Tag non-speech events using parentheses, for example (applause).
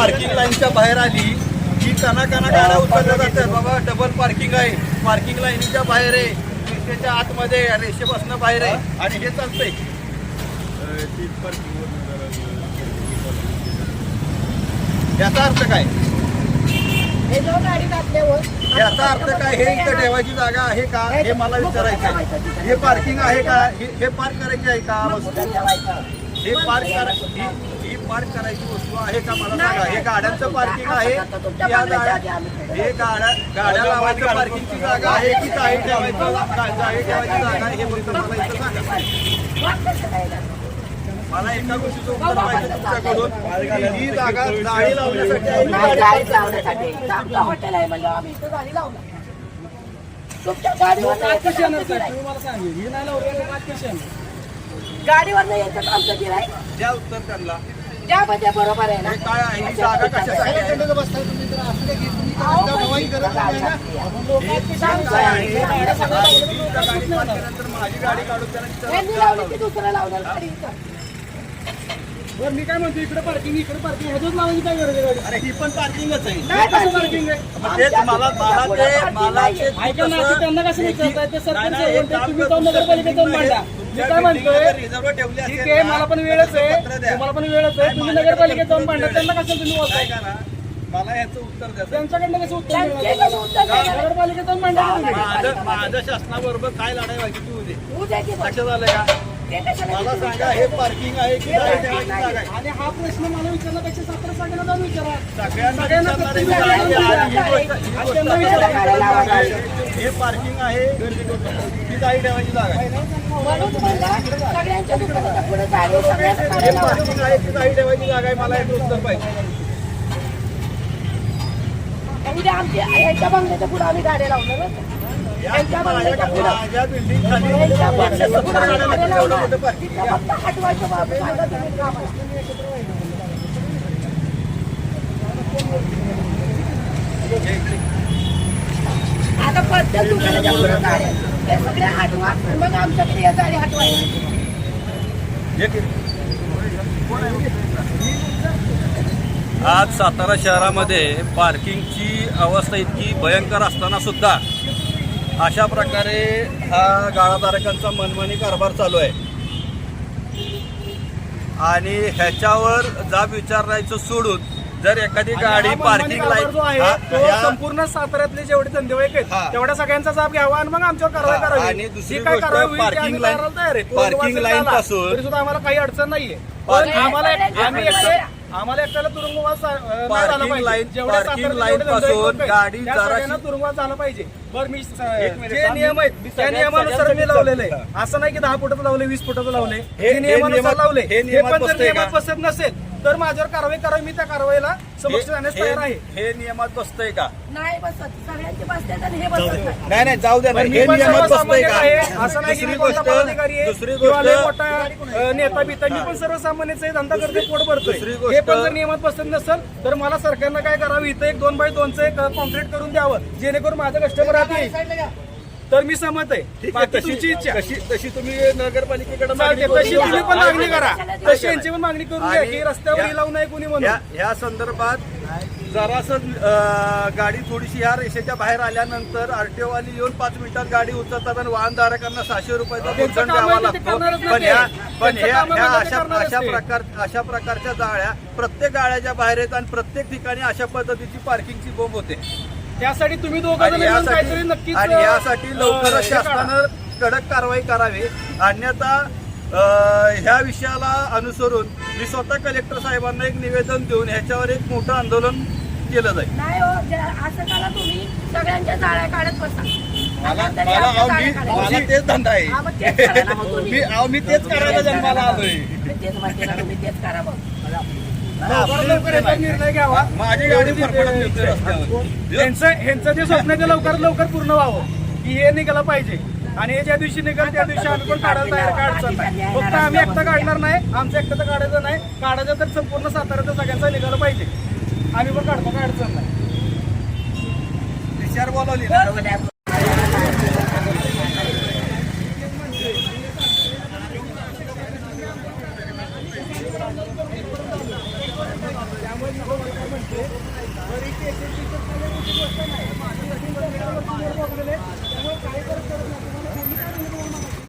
Parking लाईनच्या बाहेर आली की कना गाड्या उचलल्या जातात बाबा डबल पार्किंग आहे. पार्किंग लाईनीच्या बाहेर आहे. रेषेच्या आतमध्ये रेषेपासून बाहेर आहे. आणि हे चालतंय. याचा अर्थ काय? याचा अर्थ काय? हे इथं ठेवायची जागा आहे का? हे मला विचारायचं आहे. हे पार्किंग आहे का? हे- पार्क करायची आहे का? हे पार्क करा ही पार्क करायची वस्तू आहे का मला सांगा? हे गाड्यांचं पार्किंग आहे? की या गाड्या हे गाड्या गाड्या लावायचं पार्किंगची जागा आहे की ठेवायचं? ठेवायची जागा आहे हे फक्त मला इथं सांगा. मला एका गोष्टीचं उत्तर पाहिजे तुमच्याकडून. ही जागा जाळी लावण्यासाठी आहे की गाडी गाडी लावण्यासाठी. आपलं हॉटेल आहे म्हणजे आम्ही इथं गाडी लावणार. तुमच्या गाडीवर गाडीवर यायचं आमचं गिराय द्या उत्तर त्यांना. त्यामध्ये बरोबर आहे ना. दुसरं लावणार. बरं मी काय म्हणतो इकडे पार्किंग इकडे पार्किंग ह्याच्याच लावायची काय गरज आहे गाडी? अरे ही पण पार्किंगच आहे नाही कसं parking. आहे? मग तेच मला मला ते मला ते ऐका ना ते त्यांना कसं विचारताय ते सरपंच नाही, नाही, म्हणते एक तुम्ही काम जाऊन कर, नगरपालिकेत जाऊन तुमच्या मांडा मी building काय मध्ये म्हणतोय रिझर्व ठेवली ठीक आहे मला पण वेळच आहे. तुम्हाला पण वेळच आहे तुम्ही नगरपालिकेत जाऊन मांडा त्यांना. कशाला तुम्ही काय बोलताय करा मला याचं उत्तर द्या त्यांच्याकडनं कसं उत्तर त्यांचे मिळणार? कसं उत्तर? नगरपालिकेत जाऊन मांडा तुम्ही. माझं माझ्या शासनाबरोबर काय लढाई व्हायची तू उद्या उद्या की बघ. लक्षात आलं का मला सांगा हे पार्किंग आहे की आणि हा प्रश्न मला विचारण्यापेक्षा सातारा सांगायला जाऊन विचारा. सगळ्यांना सगळ्यांना ही ही. हे पार्किंग आहे. ही गाडी ठेवायची जागा हे. पार्किंग आहे की गाडी ठेवायची जागा आहे मला उत्तर पाहिजे. उद्या आमच्या यांच्या बंगल्याच्या पुढे आम्ही गाड्या लावणार माझ्या बिल्डिंग खाली गाड्या एवढं मोठं पार्किंग आता पद्धत दुकानाच्या पुढे गाड्या हे सगळे हटवा मग आमच्याकडे या गाडी हटवायची आज सातारा शहरामध्ये पार्किंगची अवस्था इतकी भयंकर असताना सुद्धा अशा प्रकारे हा गाळाधारकांचा मनमानी कारभार चालू आहे. आणि ह्याच्यावर जाब विचारायचं सोडून जर एखादी गाडी पार्किंग लाईन ह्या- संपूर्ण साताऱ्यातले जेवढे धंदेवाईक. आहेत तेवढ्या सगळ्यांचा जाब घ्यावा आणि मग आमच्यावर कारवाई करावी. आणि दुसरी काय कारवाई parking वाचेल line झाला, पासून- सुद्धा आम्हाला काही अडचण नाहीये. पण आम्हाला आम्ही आम्हाला एकट्याला तुरुंगवास जेवढे धंदेवाईकपासून गाडी तुरुंगवास झाला पाहिजे. बरं मी जे नियम आहेत त्या नियमानुसार मी लावलेलं आहे. असं नाही की दहा फुटाचं लावले वीस फुटाचं लावले. हे- नियमानुसार नियमात- लावले हे नियमात पण जर? नियमात बसत नसेल तर माझ्यावर कारवाई करावी मी त्या कारवाईला समक्ष जाण्यास हे- तयार आहे. हे नियमात बसतंय का? नाही बसत. सगळ्यांचे बसतात आणि हे बसत नाही. नाही नाही जाऊ द्या ना. हे पण नियमात बसतंय सर्वसामान्य का असं नाही की दुसरी मी कोणता गोष्ट पदाधिकारी आहे दुसरी किंवा लय गोष्ट मोठा अ, नेता बिता मी पण सर्वसामान्यच आहे. धंदा करते पोट दुसरी भरतोय. गोष्ट- हे पण जर नियमात बसत नसेल तर मला सरकारनं काय करावं? इथं एक दोन बाय दोनचं एक कॉम्प्लीट करून द्यावं. जेणेकरून माझं कस्टमर राहतील तर मी सहमत आहे. तशी तुमची इच्छा. तशी तशी तुम्ही नगरपालिकेकडे मागणी तशी करून तुम्ही. पण मागणी करा. तशी यांची पण मागणी करून घ्या आणि की रस्त्यावर लावू नये कोणी म्हणून. या या संदर्भात जरासं गाडी थोडीशी या रेषेच्या बाहेर आल्यानंतर आरटीओ वाली येऊन पाच मिनिटात गाडी उचलतात आणि वाहनधारकांना सहाशे रुपयाचा काम द्यावा लागतो. पण ह्या. पण ह्या ह्या अशा अशा. प्रकार अशा प्रकारच्या जाळ्या प्रत्येक गाड्याच्या बाहेर आहेत आणि प्रत्येक ठिकाणी अशा पद्धतीची पार्किंगची बोंब होते. त्यासाठी तुम्ही दोघं आणि जण मिळून काहीतरी यासाठी नक्कीच आणि अ, यासाठी अ, लवकरच हे काढा. शासनानं कडक कारवाई करावी अन्यथा अ, ह्या विषयाला अनुसरून मी स्वतः कलेक्टर साहेबांना एक निवेदन देऊन ह्याच्यावर एक मोठं आंदोलन केलं जाईल नाही हो जे- असं करा तुम्ही सगळ्यांच्या जाळ्या काढत बसा मला आता तरी मला आपल्या अहो, जाळ्या मी. मला तेच धंदा हा, मग तेच करा ना मग आहे (laughs) तुम्ही. मी अहो, मी तेच करायला जन्माला आलोय मी तेच म्हणते ना तुम्ही तेच करा मग माझी गाडी ह्यांचं जे स्वप्न ते लवकरात लवकर पूर्ण व्हावं की हे निघालं पाहिजे. आणि हे ज्या दिवशी निघाल त्या दिवशी आम्ही पण काढायला तयार काय अडचण नाही. फक्त आम्ही एकटं काढणार नाही आमचं एकटं काढायचं नाही. काढायचं तर संपूर्ण साताऱ्याचं सगळ्यांचं निघालं पाहिजे. आम्ही पण काढतो अडचण नाही. विचार बोलावली त्यामुळे काय करत